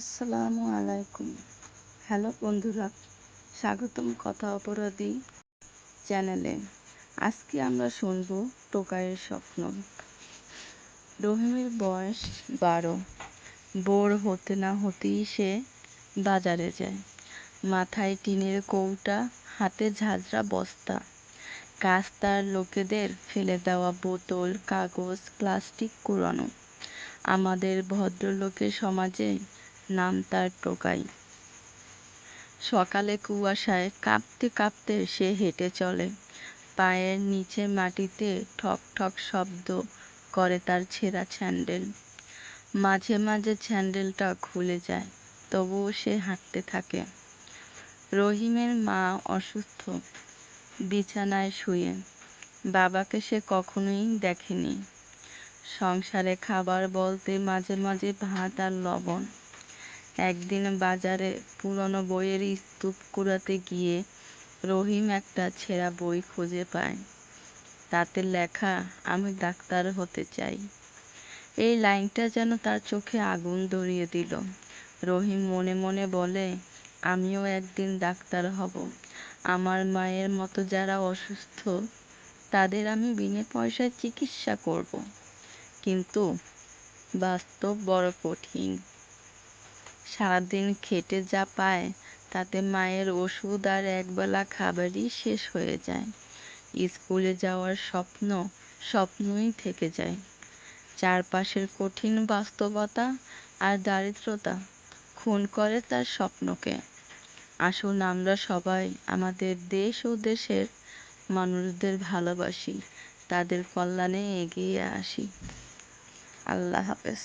আসসালামু আলাইকুম। হ্যালো বন্ধুরা, স্বাগতম কথা অপরাধী চ্যানেলে। আজকে আমরা শুনব টোকাইয়ের স্বপ্ন। রহিমের বয়স বারো। বোর হতে না হতেই সে বাজারে যায়। মাথায় টিনের কৌটা, হাতে ঝাঁঝরা বস্তা। কাজ তার লোকেদের ফেলে দেওয়া বোতল, কাগজ, প্লাস্টিক কুড়ানো। আমাদের ভদ্রলোকের সমাজে নাম তার টোকাই। সকালে কুয়াশায় কাঁপতে কাঁপতে সে হেঁটে চলে। পায়ের নিচে মাটিতে ঠক ঠক শব্দ করে তার ছেঁড়া স্যান্ডেল। মাঝে মাঝে স্যান্ডেলটা খুলে যায়, তবুও সে হাঁটতে থাকে। রহিমের মা অসুস্থ, বিছানায় শুয়ে। বাবাকে সে কখনোই দেখেনি। সংসারে খাবার বলতে মাঝে মাঝে ভাত আর লবণ। একদিন বাজারে পুরনো বইয়ের স্তূপ কুড়াতে গিয়ে রহিম একটা ছেঁড়া বই খুঁজে পায়। তাতে লেখা, আমি ডাক্তার হতে চাই। এই লাইনটা যেন তার চোখে আগুন ধরিয়ে দিল। রহিম মনে মনে বলে, আমিও একদিন ডাক্তার হব। আমার মায়ের মতো যারা অসুস্থ, তাদের আমি বিনে পয়সায় চিকিৎসা করব। কিন্তু বাস্তব বড় কঠিন। সারাদিন খেটে যা পায়, তাতে মায়ের ওষুধ আর একবেলা খাবারই শেষ হয়ে যায়। স্কুলে যাওয়ার স্বপ্ন স্বপ্নই থেকে যায়। চারপাশের কঠিন বাস্তবতা আর দারিদ্রতা খুন করে তার স্বপ্নকে। আসুন আমরা সবাই আমাদের দেশ ও দেশের মানুষদের ভালোবাসি, তাদের কল্যাণে এগিয়ে আসি। আল্লাহ হাফেজ।